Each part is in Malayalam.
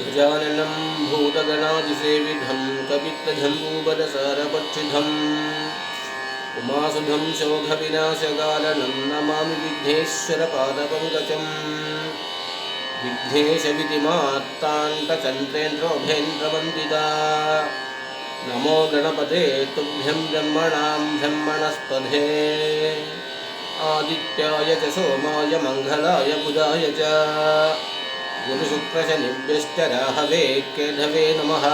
गजाननं भूतगणादिसेविधं कपित्तजम्बूबलसारपक्षिधम् उमासुधं शोघविनाशकारणं नमामि विघ्नेश्वरपादपङ्कजम् विघ्नेशविधिमात्तान्तचन्द्रेन्द्रोभेन्द्रवन्दिता नमो गणपते तुभ्यं ब्रह्मणां ब्रह्मणस्पधे आदित्याय च सोमाय, मङ्गलाय बुधाय च। गुरुशुक्रश निव्यश्च राहवे के नमः।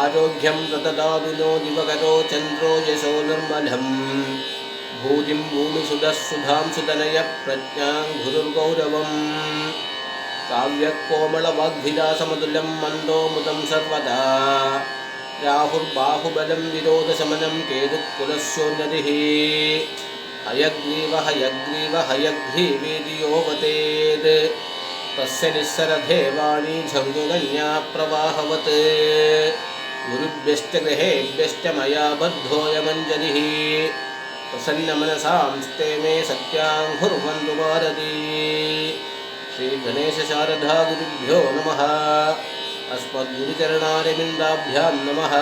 आरोग्यं प्रददादिनो दिवगतो चन्द्रो यशो निर्मलम्। भूतिं भूमिसुधः शुभांसुतनयप्रज्ञां भुदुर्गौरवम् काव्यकोमलवाग्भिसमतुलं मन्दो मुदं सर्वदा। राहुर्बाहुबलं विरोधशमनं केदुत्पुरस्यो हयग्रीव हयग्रीव हयग्रीवेदि यो वतेत् तस्य निःसरधेवाणी झङ्गुगन्या प्रवाहवत् गुरुभ्यश्च गृहेभ्यश्च मया बद्धोऽयमञ्जलिः प्रसन्नमनसांस्ते मे सत्याङ्घुर्वन्तु भारती श्रीगणेशशारदा गुरुभ्यो नमः अस्मद्गुरुचरणारविन्दाभ्यां नमः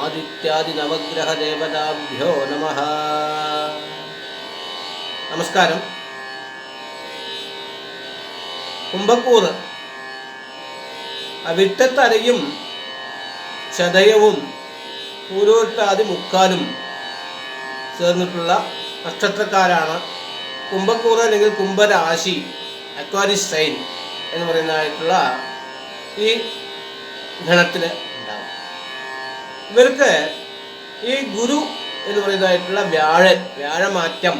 ആദിത്യാദിനവഗ്രഹദേവതാഭ്യോ നമ നമസ്കാരം കുംഭക്കൂർ വിട്ടത്തരയും ചതയവും പൂരോട്ടാതി മുക്കാലും ചേർന്നിട്ടുള്ള നക്ഷത്രക്കാരാണ് കുംഭക്കൂർ അല്ലെങ്കിൽ കുംഭരാശി അക്വാരിസ് സൈൻ എന്ന് പറയുന്നതായിട്ടുള്ള ഈ ഗണത്തിൽ ഉണ്ടാവും. ഇവർക്ക് ഈ ഗുരു എന്ന് പറയുന്നതായിട്ടുള്ള വ്യാഴൻ വ്യാഴമാറ്റം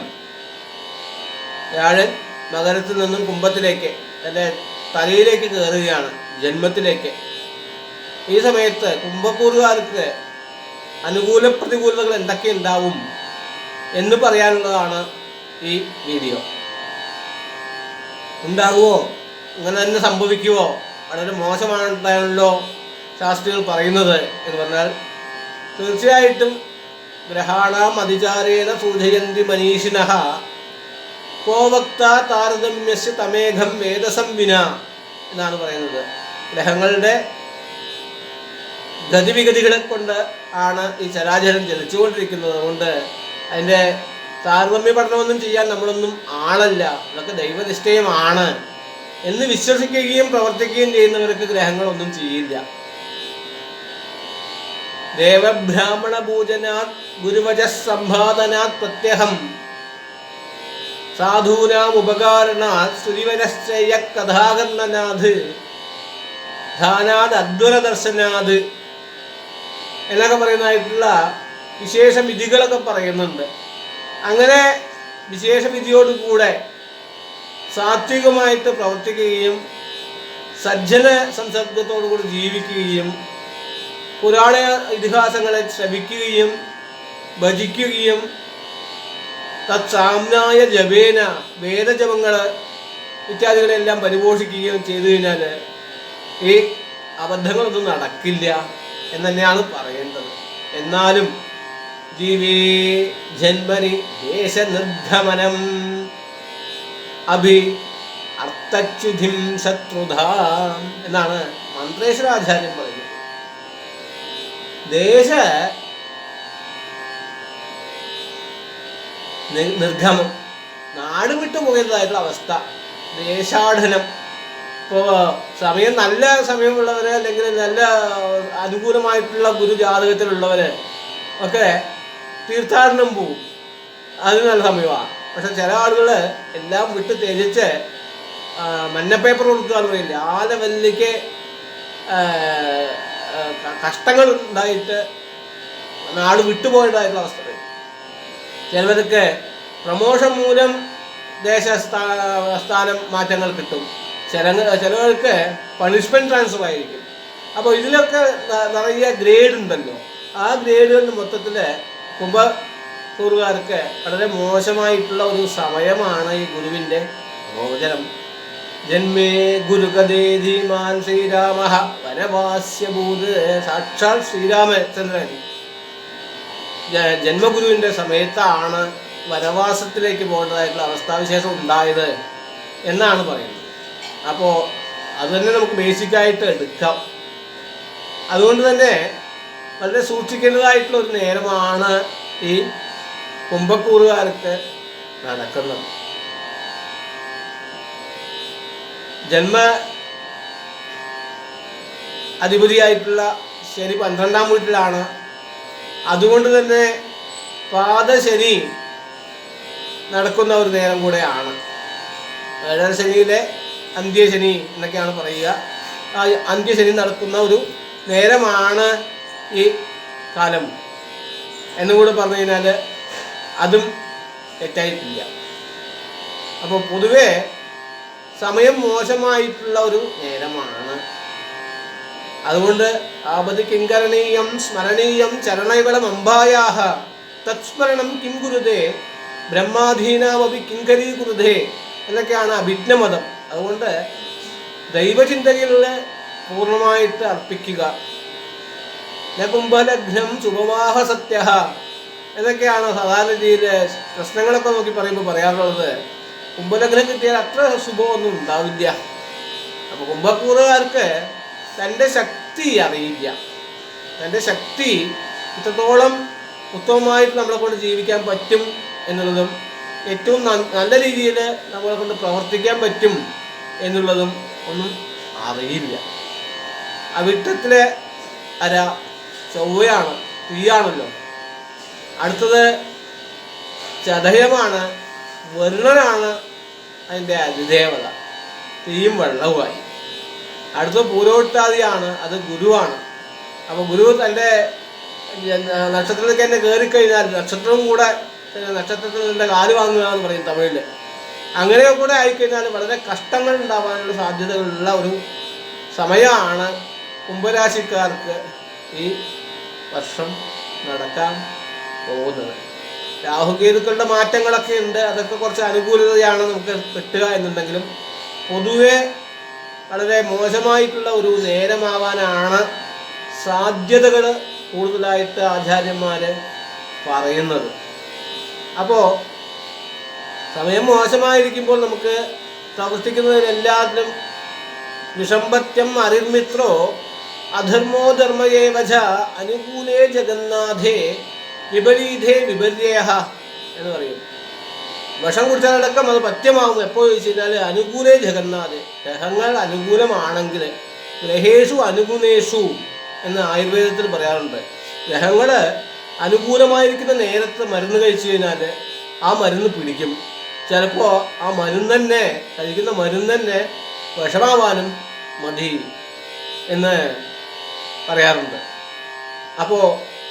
വ്യാഴൻ മകരത്തിൽ നിന്നും കുംഭത്തിലേക്ക് തന്റെ തലയിലേക്ക് കയറുകയാണ് ജന്മത്തിലേക്ക്. ഈ സമയത്ത് കുംഭക്കൂറുകാർക്ക് അനുകൂല പ്രതികൂലതകൾ എന്തൊക്കെ ഉണ്ടാവും എന്ന് പറയാനുള്ളതാണ് ഈ വീഡിയോ. ഉണ്ടാകുമോ ഇങ്ങനെ തന്നെ സംഭവിക്കുമോ വളരെ മോശമാണല്ലോ ശാസ്ത്രികൾ പറയുന്നത് എന്ന് പറഞ്ഞാൽ തീർച്ചയായിട്ടും ഗ്രഹാണാം അതിചാരേണ സൂചയന്തി മനീഷിന കോവക്ത താരതമ്യസ് തമേഘം വേദസം വിന എന്നാണ് പറയുന്നത്. ഗ്രഹങ്ങളുടെ ഗതിവിഗതികളെ കൊണ്ട് ആണ് ഈ ചരാചരം ചലിച്ചുകൊണ്ടിരിക്കുന്നത്. അതുകൊണ്ട് അതിന്റെ താരതമ്യ പഠനമൊന്നും ചെയ്യാൻ നമ്മളൊന്നും ആളല്ല. അതൊക്കെ ദൈവനിഷ്ഠയമാണ് എന്ന് വിശ്വസിക്കുകയും പ്രവർത്തിക്കുകയും ചെയ്യുന്നവർക്ക് ഗ്രഹങ്ങളൊന്നും ചെയ്യില്ല. ദേവബ്രാഹ്മണ പൂജനാത് ഗുരുവച സംഭാദനാത് പ്രത്യഹം. സാധൂനാം ഉപകാരണാത് സ്തുതിവനശ്ചയ കഥാകർണനാഥ് ധാനാത് അദ്വര എന്നൊക്കെ പറയുന്നതായിട്ടുള്ള വിശേഷ വിധികളൊക്കെ പറയുന്നുണ്ട്. അങ്ങനെ വിശേഷ വിധിയോടുകൂടെ സാത്വികമായിട്ട് പ്രവർത്തിക്കുകയും സജ്ജന സംസർഗത്തോടുകൂടി ജീവിക്കുകയും പുരാണ ഇതിഹാസങ്ങളെ ശ്രവിക്കുകയും ഭജിക്കുകയും തത്സാമ്നായ ജപേന വേദജപങ്ങൾ ഇത്യാദികളെല്ലാം പരിപോഷിക്കുകയും ചെയ്തു കഴിഞ്ഞാൽ ഈ അബദ്ധങ്ങളൊന്നും നടക്കില്ല എന്ന് തന്നെയാണ് പറയേണ്ടത്. എന്നാലും ജീവേ ജന്മനി ദേശനിർഗമനം അഭി അർത്ഥച്യുതിം ശത്രുധാം എന്നാണ് മന്ത്രേശ്വരാചാര്യൻ പറയുന്നത്. ദേശ നിർഗമം. നാട് വിട്ടു പോയതായിട്ടുള്ള അവസ്ഥ. ദേശാടനം. ഇപ്പോൾ സമയം നല്ല സമയമുള്ളവർ അല്ലെങ്കിൽ നല്ല അനുകൂലമായിട്ടുള്ള ഗുരു ജാതകത്തിലുള്ളവര് ഒക്കെ തീർത്ഥാടനം പോവും. അത് നല്ല സമയമാണ്. പക്ഷെ ചില ആളുകൾ എല്ലാം വിട്ട് ത്യജിച്ച് മഞ്ഞപ്പേപ്പർ മഞ്ഞ പേപ്പർ കൊടുക്കുക എന്ന് പറയില്ല? ആ ലെവലിലേക്ക് കഷ്ടങ്ങൾ ഉണ്ടായിട്ട് നാട് വിട്ടുപോയതായിട്ടുള്ള അവസ്ഥ. ചിലവർക്ക് പ്രമോഷൻ മൂലം ദേശ സ്ഥാനം മാറ്റങ്ങൾ കിട്ടും. ചില ചിലവർക്ക് പണിഷ്മെന്റ് ട്രാൻസ്ഫർ ആയിരിക്കും. അപ്പോൾ ഇതിലൊക്കെ നിറയ ഗ്രേഡ് ഉണ്ടല്ലോ. ആ ഗ്രേഡ് മൊത്തത്തിൽ കുംഭക്കൂറുകാർക്ക് വളരെ മോശമായിട്ടുള്ള ഒരു സമയമാണ് ഈ ഗുരുവിന്റെ മോചനം ജന്മേ ഗുരുഗതേ ധീമാൻ ശ്രീരാമ വനവാസ്യഭൂത് സാക്ഷാൽ ശ്രീരാമചന്ദ്രൻ ജന്മഗുരുവിന്റെ സമയത്താണ് വനവാസത്തിലേക്ക് പോകേണ്ടതായിട്ടുള്ള അവസ്ഥാവിശേഷം ഉണ്ടായത് എന്നാണ് പറയുന്നത്. അപ്പോൾ അത് തന്നെ നമുക്ക് ബേസിക്കായിട്ട് എടുക്കാം. അതുകൊണ്ട് തന്നെ വളരെ സൂക്ഷിക്കേണ്ടതായിട്ടുള്ള ഒരു നേരമാണ് ഈ കുംഭക്കൂറുകാർക്ക് നടക്കുന്നത്. ജന്മ അധിപതിയായിട്ടുള്ള ശനി പന്ത്രണ്ടാം വീട്ടിലാണ് അതുകൊണ്ട് തന്നെ പാദശനി നടക്കുന്ന ഒരു നേരം കൂടെയാണ്. ഏഴര ശനിയിലെ അന്ത്യശനി എന്നൊക്കെയാണ് പറയുക. ആ അന്ത്യശനി നടക്കുന്ന ഒരു നേരമാണ് ഈ കാലം. എന്നുകൂടെ പറഞ്ഞു കഴിഞ്ഞാൽ അതും തെറ്റായിട്ടില്ല. അപ്പോൾ പൊതുവേ സമയം മോശമായിട്ടുള്ള ഒരു നേരമാണ്. അതുകൊണ്ട് ആപത് കിങ്കരണീയം സ്മരണീയം ചരണൈവളം തത്സ്മരണം കിം കുരുതേ? ബ്രഹ്മാധീനാമപി കിങ്കരീ കുരുതേ? എന്നൊക്കെയാണ് അഭിജ്ഞമതം. അതുകൊണ്ട് ദൈവചിന്തകളിൽ പൂർണമായിട്ട് അർപ്പിക്കുക. നകുംഭലഗ്നം കുംഭലഗ്നം ശുഭവാഹ സത്യ എന്നൊക്കെയാണ് സാധാരണ രീതിയിൽ പ്രശ്നങ്ങളൊക്കെ നോക്കി പറയുമ്പോൾ പറയാറുള്ളത്. കുംഭലഗ്നം കിട്ടിയാൽ അത്ര ശുഭമൊന്നും ഉണ്ടാവില്ല. അപ്പോൾ കുംഭക്കൂറുകാർക്ക് തന്റെ ശക്തി അറിയില്ല. തന്റെ ശക്തി ഇത്രത്തോളം ഉത്തമമായിട്ട് നമ്മളെ കൊണ്ട് ജീവിക്കാൻ പറ്റും എന്നുള്ളതും ഏറ്റവും നല്ല രീതിയിൽ നമ്മളെ കൊണ്ട് പ്രവർത്തിക്കാൻ പറ്റും എന്നുള്ളതും ഒന്നും അറിയില്ല. അവിട്ടത്തിലെ അര ചൊവ്വയാണ് തീയാണല്ലോ. അടുത്തത് ചതയമാണ് വരുണനാണ് അതിന്റെ അതിദേവത. തീയും വെള്ളവുമായി. അടുത്ത പൂരോട്ടാതിയാണ് അത് ഗുരുവാണ്. അപ്പോൾ ഗുരു തന്റെ നക്ഷത്രത്തിലേക്ക് തന്നെ കയറിക്കഴിഞ്ഞാൽ നക്ഷത്രവും കൂടെ നക്ഷത്രത്തിൽ നിന്റെ കാൽ വാങ്ങുക എന്ന് പറയും തമിഴിൽ അങ്ങനെ കൂടെ ആയിക്കഴിഞ്ഞാൽ വളരെ കഷ്ടങ്ങൾ ഉണ്ടാവാനുള്ള സാധ്യതകളുള്ള ഒരു സമയമാണ് കുംഭരാശിക്കാർക്ക് ഈ വർഷം നടക്കാൻ പോകുന്നത്. രാഹുകേതുക്കളുടെ മാറ്റങ്ങളൊക്കെ ഉണ്ട്. അതൊക്കെ കുറച്ച് അനുകൂലതയാണ് നമുക്ക് കിട്ടുക എന്നുണ്ടെങ്കിലും പൊതുവെ വളരെ മോശമായിട്ടുള്ള ഒരു നേരമാവാനാണ് സാധ്യതകൾ കൂടുതലായിട്ട് ആചാര്യന്മാർ പറയുന്നത്. അപ്പോൾ സമയം മോശമായിരിക്കുമ്പോൾ നമുക്ക് പ്രവർത്തിക്കുന്നതിനെല്ലാത്തിനും വിഷമ്പത്യം അരിർമിത്രോ അധർമ്മോ ധർമ്മയേവച അനുകൂലേ ജഗന്നാഥേ വിപരീതേ വിപര്യഹ എന്ന് പറയും. വിഷം കുടിച്ചാലടക്കം അത് പത്യമാകും എപ്പോൾ ചോദിച്ചു കഴിഞ്ഞാൽ അനുകൂലേ ജഗന്നാഥ്. ഗ്രഹങ്ങൾ അനുകൂലമാണെങ്കിൽ ഗ്രഹേഷു അനുഗുണേഷു എന്ന് ആയുർവേദത്തിൽ പറയാറുണ്ട്. ഗ്രഹങ്ങൾ അനുകൂലമായിരിക്കുന്ന നേരത്തെ മരുന്ന് കഴിച്ചു കഴിഞ്ഞാൽ ആ മരുന്ന് പിടിക്കും. ചിലപ്പോൾ ആ മരുന്ന് തന്നെ കഴിക്കുന്ന മരുന്ന് തന്നെ വിഷമാവാനും മതി എന്ന് പറയാറുണ്ട്. അപ്പോൾ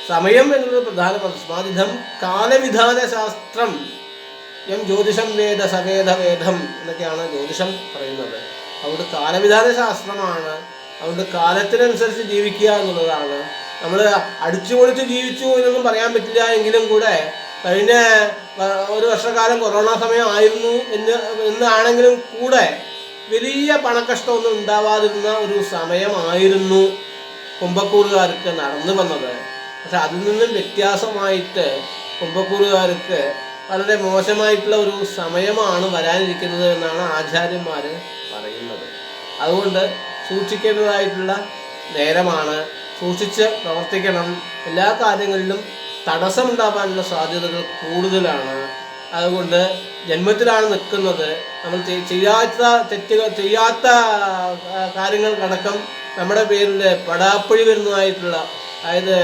സമയം എന്നുള്ളത് പ്രധാനപ്പെട്ട സ്മാതിധം കാലവിധാന ശാസ്ത്രം എം ജ്യോതിഷം വേദ സവേദ വേദം എന്നൊക്കെയാണ് ജ്യോതിഷം പറയുന്നത്. അതുകൊണ്ട് കാലവിധാന ശാസ്ത്രമാണ്. അതുകൊണ്ട് കാലത്തിനനുസരിച്ച് ജീവിക്കുക എന്നുള്ളതാണ്. നമ്മൾ അടിച്ചുപൊളിച്ച് ജീവിച്ചു എന്നൊന്നും പറയാൻ പറ്റില്ല എങ്കിലും കൂടെ കഴിഞ്ഞ ഒരു വർഷക്കാലം കൊറോണ സമയം ആയിരുന്നു എന്ന് എന്നാണെങ്കിലും കൂടെ വലിയ പണക്കഷ്ടമൊന്നും ഉണ്ടാവാതിരുന്ന ഒരു സമയമായിരുന്നു കുംഭക്കൂറുകാർക്ക് നടന്നു വന്നത്. പക്ഷെ അതിൽ നിന്നും വ്യത്യാസമായിട്ട് കുംഭക്കൂറുകാർക്ക് വളരെ മോശമായിട്ടുള്ള ഒരു സമയമാണ് വരാനിരിക്കുന്നത് എന്നാണ് ആചാര്യന്മാർ പറയുന്നത്. അതുകൊണ്ട് സൂക്ഷിക്കേണ്ടതായിട്ടുള്ള നേരമാണ്. സൂക്ഷിച്ച് പ്രവർത്തിക്കണം. എല്ലാ കാര്യങ്ങളിലും തടസ്സമുണ്ടാകാനുള്ള സാധ്യതകൾ കൂടുതലാണ്. അതുകൊണ്ട് ജന്മത്തിലാണ് നിൽക്കുന്നത്. നമ്മൾ ചെയ്യാത്ത തെറ്റുകൾ ചെയ്യാത്ത കാര്യങ്ങൾ കാര്യങ്ങൾക്കടക്കം നമ്മുടെ പേരിൽ പടാപ്പഴി വരുന്നതായിട്ടുള്ള അതായത്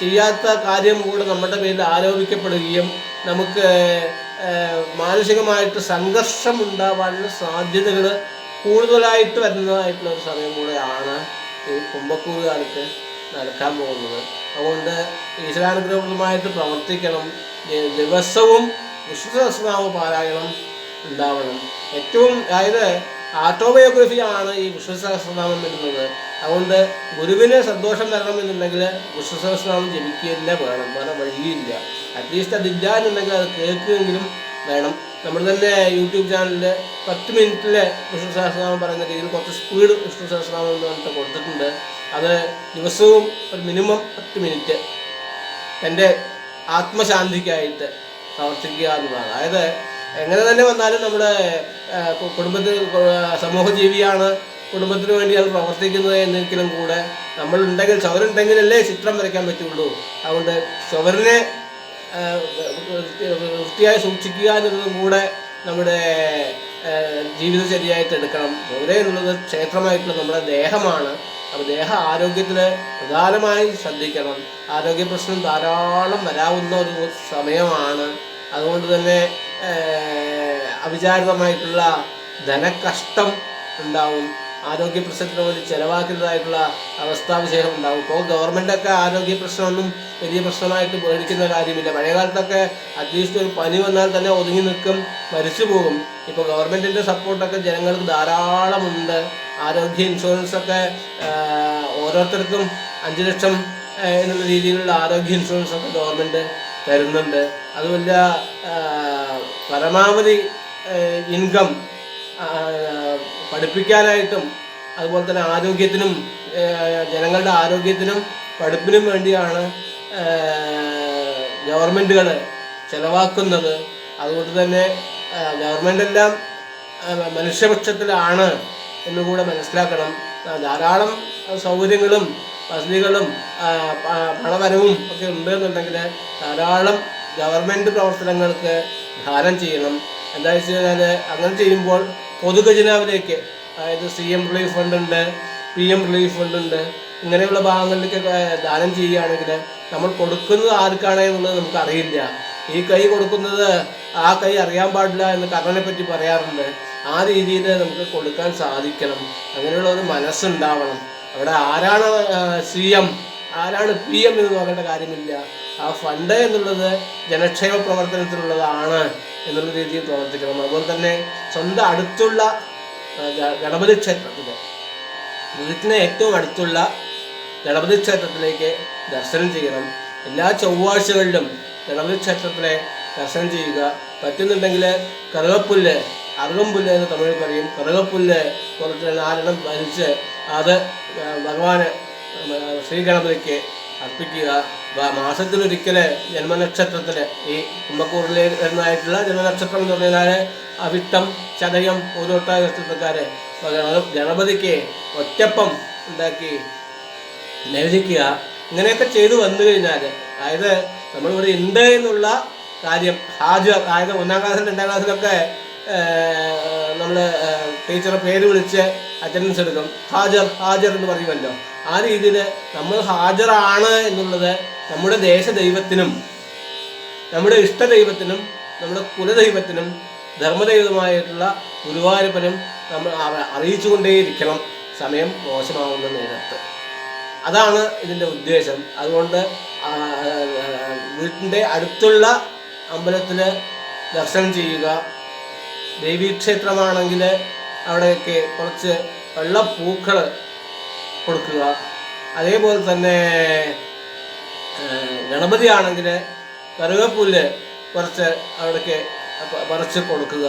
ചെയ്യാത്ത കാര്യം കൂടെ നമ്മുടെ പേരിൽ ആരോപിക്കപ്പെടുകയും നമുക്ക് മാനസികമായിട്ട് സംഘർഷം ഉണ്ടാവാനുള്ള സാധ്യതകൾ കൂടുതലായിട്ട് വരുന്നതായിട്ടുള്ള ഒരു സമയം കൂടെയാണ് ഈ കുംഭക്കൂറുകാർക്ക് നടക്കാൻ പോകുന്നത്. അതുകൊണ്ട് ഈശ്വരാനുഗ്രഹമായിട്ട് പ്രവർത്തിക്കണം. ദിവസവും വിഷ്ണു സഹസ്രനാമ പാരായണം ഉണ്ടാവണം. ഏറ്റവും അതായത് ആട്ടോബയോഗ്രഫിയാണ് ഈ വിഷ്ണു സഹസ്രനാമം വരുന്നത് അതുകൊണ്ട് ഗുരുവിന് സന്തോഷം തരണം എന്നുണ്ടെങ്കിൽ വിഷ്ണു സഹസ്രനാമം ജപിക്കുക തന്നെ വേണം. വേറെ വഴിയില്ല. അറ്റ്ലീസ്റ്റ് അതില്ല എന്നുണ്ടെങ്കിൽ അത് കേൾക്കുമെങ്കിലും വേണം. നമ്മൾ തന്നെ യൂട്യൂബ് ചാനലിൽ പത്ത് മിനിറ്റിലെ വിഷ്ണു സഹസ്രനാമം പറയുന്ന രീതിയിൽ കുറച്ച് സ്പീഡ് വിഷ്ണു സഹസ്രനാമം എന്ന് പറഞ്ഞിട്ട് കൊടുത്തിട്ടുണ്ട്. അത് ദിവസവും ഒരു മിനിമം പത്ത് മിനിറ്റ് എന്റെ ആത്മശാന്തിക്കായിട്ട് പ്രവർത്തിക്കുക എന്നുള്ളതാണ്. അതായത് എങ്ങനെ തന്നെ വന്നാലും നമ്മുടെ കുടുംബത്തിൽ സമൂഹ ജീവിയാണ് കുടുംബത്തിന് വേണ്ടിയാണ് പ്രവർത്തിക്കുന്നത് എന്നൊരിക്കലും കൂടെ നമ്മളുണ്ടെങ്കിൽ ചവരുണ്ടെങ്കിലല്ലേ ചിത്രം വരയ്ക്കാൻ പറ്റുള്ളൂ. അതുകൊണ്ട് വൃത്തി- വൃത്തിയായി സൂക്ഷിക്കുക എന്നുള്ളതും കൂടെ നമ്മുടെ ജീവിതചര്യയായിട്ട് എടുക്കണം. ചുവര എന്നുള്ളത് ക്ഷേത്രമായിട്ടുള്ള നമ്മുടെ ദേഹമാണ്. അപ്പോൾ ദേഹ ആരോഗ്യത്തിൽ പ്രധാനമായി ശ്രദ്ധിക്കണം. ആരോഗ്യ പ്രശ്നം ധാരാളം വരാവുന്ന ഒരു സമയമാണ്. അതുകൊണ്ട് തന്നെ അവിചാരിതമായിട്ടുള്ള ധനകഷ്ടം ഉണ്ടാവും. ആരോഗ്യ പ്രശ്നത്തിന് പോലും ചെലവാക്കുന്നതായിട്ടുള്ള അവസ്ഥാവിശേഷം ഉണ്ടാവും. ഇപ്പോൾ ഗവൺമെന്റൊക്കെ ആരോഗ്യ പ്രശ്നമൊന്നും വലിയ പ്രശ്നമായിട്ട് പേടിക്കുന്ന കാര്യമില്ല. പഴയ കാലത്തൊക്കെ അറ്റ്ലീസ്റ്റ് ഒരു പനി വന്നാൽ തന്നെ ഒതുങ്ങി നിൽക്കും മരിച്ചു പോകും. ഇപ്പോൾ ഗവൺമെന്റിന്റെ സപ്പോർട്ടൊക്കെ ജനങ്ങൾക്ക് ധാരാളമുണ്ട്. ആരോഗ്യ ഇൻഷുറൻസൊക്കെ ഓരോരുത്തർക്കും അഞ്ച് ലക്ഷം എന്നുള്ള രീതിയിലുള്ള ആരോഗ്യ ഇൻഷുറൻസ് ഒക്കെ ഗവൺമെന്റ് തരുന്നുണ്ട്. അതുമല്ല പരമാവധി ഇൻകം പഠിപ്പിക്കാനായിട്ടും അതുപോലെ തന്നെ ആരോഗ്യത്തിനും ജനങ്ങളുടെ ആരോഗ്യത്തിനും പഠിപ്പിനും വേണ്ടിയാണ് ഗവൺമെന്റുകൾ ചിലവാക്കുന്നത്. അതുകൊണ്ട് തന്നെ ഗവൺമെന്റ് എല്ലാം ആ, മനുഷ്യപക്ഷത്തിലാണ് എന്നുകൂടെ മനസ്സിലാക്കണം. ധാരാളം സൗകര്യങ്ങളും വസതികളും പണവരവും ഒക്കെ ഉണ്ട് എന്നുണ്ടെങ്കിൽ ധാരാളം ഗവൺമെന്റ് പ്രവർത്തനങ്ങൾക്ക് ദാനം ചെയ്യണം. എന്താ വെച്ച് കഴിഞ്ഞാൽ അങ്ങനെ ചെയ്യുമ്പോൾ പൊതുഖജനാവിലേക്ക് അതായത് സി എം റിലീഫ് ഫണ്ട് ഉണ്ട് പി എം റിലീഫ് ഫണ്ട് ഉണ്ട് ഇങ്ങനെയുള്ള ഭാഗങ്ങളിലേക്കൊക്കെ ദാനം ചെയ്യുകയാണെങ്കിൽ നമ്മൾ കൊടുക്കുന്നത് ആർക്കാണ് എന്നുള്ളത് നമുക്ക് അറിയില്ല. ഈ കൈ കൊടുക്കുന്നത് ആ കൈ അറിയാൻ പാടില്ല എന്ന് കർണനെ പറ്റി പറയാറുണ്ട്. ആ രീതിയിൽ നമുക്ക് കൊടുക്കാൻ സാധിക്കണം. അങ്ങനെയുള്ള ഒരു മനസ്സുണ്ടാവണം. അവിടെ ആരാണ് സി എം ആരാണ് പി എം എന്ന് നോക്കേണ്ട കാര്യമില്ല. ആ ഫണ്ട് എന്നുള്ളത് ജനക്ഷേമ പ്രവർത്തനത്തിനുള്ളതാണ് എന്നുള്ള രീതിയിൽ പ്രവർത്തിക്കണം. അതുപോലെ തന്നെ സ്വന്തം അടുത്തുള്ള ഗണപതി ക്ഷേത്രത്തിൽ വീട്ടിന് ഏറ്റവും അടുത്തുള്ള ഗണപതി ക്ഷേത്രത്തിലേക്ക് ദർശനം ചെയ്യണം. എല്ലാ ചൊവ്വാഴ്ചകളിലും ഗണപതി ക്ഷേത്രത്തിലെ ദർശനം ചെയ്യുക. പറ്റുന്നുണ്ടെങ്കിൽ കറുകപ്പുല്ല് അറുകമ്പുല്ല് എന്ന് തമിഴിൽ പറയും. കറുകപ്പുല്ല് കുറച്ച് നാരണം വലിച്ച് അത് ഭഗവാന് ശ്രീഗണപതിക്ക് ശ്രീ ഗണപതിക്ക് അർപ്പിക്കുക. മാസത്തിലൊരിക്കൽ ജന്മനക്ഷത്രത്തിൽ ഈ കുംഭക്കൂറിൽ വരുന്നതായിട്ടുള്ള ജന്മനക്ഷത്രം എന്ന് പറഞ്ഞാൽ അവിട്ടം ചതയം പൂരോട്ട നക്ഷത്രക്കാര് ഗണപതിക്ക് ഒറ്റപ്പം ഉണ്ടാക്കി നിവേദിക്കുക ഇങ്ങനെയൊക്കെ ചെയ്തു വന്നു കഴിഞ്ഞാൽ അതായത് നമ്മളിവിടെ ഉണ്ട് എന്നുള്ള കാര്യം ഹാജർ അതായത് ഒന്നാം ക്ലാസ്സിൽ രണ്ടാം ക്ലാസ്സിലൊക്കെ നമ്മൾ ടീച്ചറെ പേര് വിളിച്ച് അറ്റൻഡൻസ് എടുക്കും. ഹാജർ ഹാജർ എന്ന് പറയുമല്ലോ. ആ രീതിയിൽ നമ്മൾ ഹാജറാണ് എന്നുള്ളത് നമ്മുടെ ദേശദൈവത്തിനും നമ്മുടെ ഇഷ്ടദൈവത്തിനും നമ്മുടെ കുലദൈവത്തിനും ധർമ്മദൈവമായിട്ടുള്ള ഗുരുവായൂരപ്പനും നമ്മൾ അറിയിച്ചുകൊണ്ടേയിരിക്കണം സമയം മോശമാവുന്ന നേരത്ത്. അതാണ് ഇതിന്റെ ഉദ്ദേശം. അതുകൊണ്ട് വീട്ടിന്റെ അടുത്തുള്ള അമ്പലത്തിൽ ദർശനം ചെയ്യുക. ദേവീക്ഷേത്രമാണെങ്കിൽ അവിടെയൊക്കെ കുറച്ച് വെള്ളപ്പൂക്കൾ കൊടുക്കുക. അതേപോലെ തന്നെ ഗണപതി ആണെങ്കിൽ കറുകപ്പുല്ല് കുറച്ച് അവിടേക്ക് പറിച്ച് കൊടുക്കുക.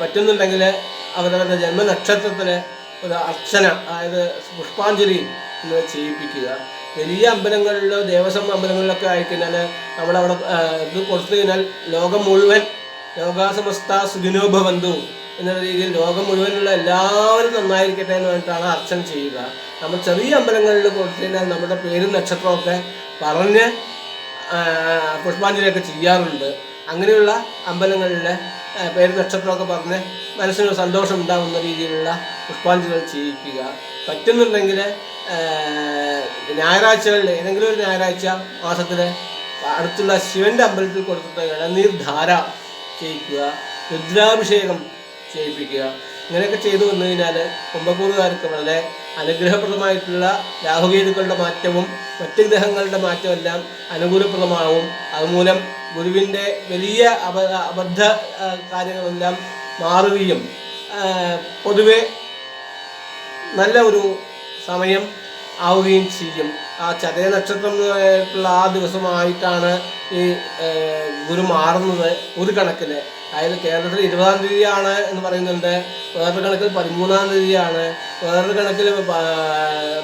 പറ്റുന്നുണ്ടെങ്കിൽ അവരവരുടെ ജന്മനക്ഷത്രത്തിൽ ഒരു അർച്ചന അതായത് പുഷ്പാഞ്ജലി എന്ന് ചെയ്യിപ്പിക്കുക. വലിയ അമ്പലങ്ങളിലോ ദേവസ്വം അമ്പലങ്ങളിലൊക്കെ ആയിക്കഴിഞ്ഞാൽ നമ്മളവിടെ ഇത് കൊടുത്തു കഴിഞ്ഞാൽ ലോകം മുഴുവൻ ലോകാസമസ്ത സുഖിനോഭവന്തു എന്ന രീതിയിൽ ലോകം മുഴുവനുള്ള എല്ലാവരും നന്നായിരിക്കട്ടെ എന്ന് പറഞ്ഞിട്ടാണ് അർച്ചന ചെയ്യുക. നമ്മൾ ചെറിയ അമ്പലങ്ങളിൽ കൊടുത്തു കഴിഞ്ഞാൽ നമ്മുടെ പേരും നക്ഷത്രമൊക്കെ പറഞ്ഞ് പുഷ്പാഞ്ജലിയൊക്കെ ചെയ്യാറുണ്ട്. അങ്ങനെയുള്ള അമ്പലങ്ങളിൽ പേര് നക്ഷത്രമൊക്കെ പറഞ്ഞ് മനസ്സിന് സന്തോഷം ഉണ്ടാകുന്ന രീതിയിലുള്ള പുഷ്പാഞ്ജലികൾ ചെയ്യിക്കുക. പറ്റുന്നുണ്ടെങ്കിൽ ഞായറാഴ്ചകളിൽ ഏതെങ്കിലും ഒരു ഞായറാഴ്ച മാസത്തിൽ അടുത്തുള്ള ശിവന്റെ അമ്പലത്തിൽ കൊടുത്തിട്ട് ഇളനീർ ധാര ചെയ്യിക്കുക രുദ്രാഭിഷേകം ചെയ്യിപ്പിക്കുക. ഇങ്ങനെയൊക്കെ ചെയ്തു വന്നു കഴിഞ്ഞാൽ കുംഭക്കൂറുകാർക്ക് വളരെ അനുഗ്രഹപ്രദമായിട്ടുള്ള രാഹുകേതുക്കളുടെ മാറ്റവും മറ്റ് ഗ്രഹങ്ങളുടെ മാറ്റമെല്ലാം അനുകൂലപ്രദമാവും. അതുമൂലം ഗുരുവിന്റെ വലിയ അബ അബദ്ധ കാര്യങ്ങളെല്ലാം മാറുകയും പൊതുവെ നല്ല ഒരു സമയം ആവുകയും ചെയ്യും. ആ ചതയ നക്ഷത്രം ആയിട്ടുള്ള ആ ദിവസമായിട്ടാണ് ഈ ഗുരു മാറുന്നത് ഒരു കണക്കിന്. അതായത് കേരളത്തിൽ ഇരുപതാം തീയതിയാണ് എന്ന് പറയുന്നുണ്ട്. വേറൊരു കണക്കിൽ പതിമൂന്നാം തീയതിയാണ്. വേറൊരു കണക്കിൽ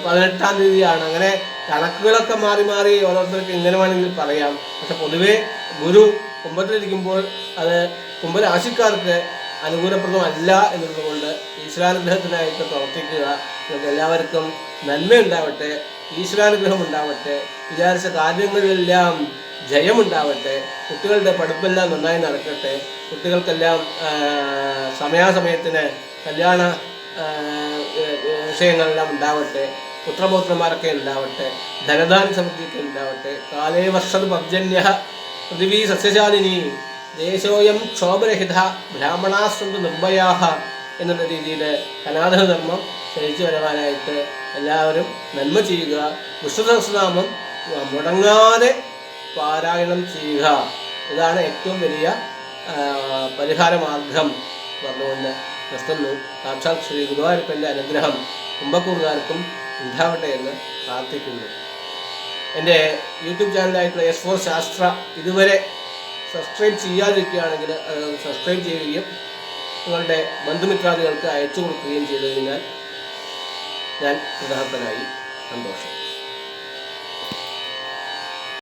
പതിനെട്ടാം തീയതിയാണ്. അങ്ങനെ കണക്കുകളൊക്കെ മാറി മാറി ഓരോരുത്തർക്ക് ഇങ്ങനെ വേണമെങ്കിൽ പറയാം. പക്ഷെ പൊതുവേ ഗുരു കുംഭത്തിലിരിക്കുമ്പോൾ അത് കുംഭരാശിക്കാർക്ക് അനുകൂലപ്രദമല്ല എന്നുള്ളതുകൊണ്ട് ഈശ്വരാനുഗ്രഹത്തിനായിട്ട് പ്രവർത്തിക്കുക. നിങ്ങൾക്ക് എല്ലാവർക്കും നന്മയുണ്ടാവട്ടെ ഈശ്വരാനുഗ്രഹം ഉണ്ടാവട്ടെ വിചാരിച്ച കാര്യങ്ങളിലെല്ലാം ജയമുണ്ടാവട്ടെ കുട്ടികളുടെ പഠിപ്പെല്ലാം നന്നായി നടക്കട്ടെ കുട്ടികൾക്കെല്ലാം സമയാസമയത്തിന് കല്യാണ വിഷയങ്ങളെല്ലാം ഉണ്ടാവട്ടെ പുത്രപൗത്രന്മാരൊക്കെ ഉണ്ടാവട്ടെ ധനദാന സമൃദ്ധിയൊക്കെ ഉണ്ടാവട്ടെ കാലേ വർഷത് പർജന്യ പൃഥിവി സസ്യശാലിനി ദേശോയം ക്ഷോഭരഹിത ബ്രാഹ്മണാസ്വന്ത് നിർഭയാഹ എന്നുള്ള രീതിയിൽ സനാതന ധർമ്മം വരവാനായിട്ട് എല്ലാവരും നന്മ ചെയ്യുക വിഷ്ണുസഹസ്രനാമം മുടങ്ങാതെ പാരായണം ചെയ്യുക. ഇതാണ് ഏറ്റവും വലിയ പരിഹാരമാർഗം പരിഹാര പറഞ്ഞുകൊണ്ട് നിർത്തുന്നു. സാക്ഷാൽ ശ്രീ ഗുരുവായൂരപ്പന്റെ അനുഗ്രഹം കുംഭക്കൂറുകാർക്കും ഉണ്ടാവട്ടെ എന്ന് പ്രാർത്ഥിക്കുന്നു. എന്റെ യൂട്യൂബ് ചാനലായിട്ടുള്ള എസ് ഫോർ ശാസ്ത്ര ഇതുവരെ സബ്സ്ക്രൈബ് ചെയ്യാതിരിക്കുകയാണെങ്കിൽ സബ്സ്ക്രൈബ് ചെയ്യുകയും നിങ്ങളുടെ ബന്ധുമിത്രാദികൾക്ക് അയച്ചു കൊടുക്കുകയും ചെയ്തു കഴിഞ്ഞാൽ ഞാൻ കൃതാർത്ഥനായി സന്തോഷം.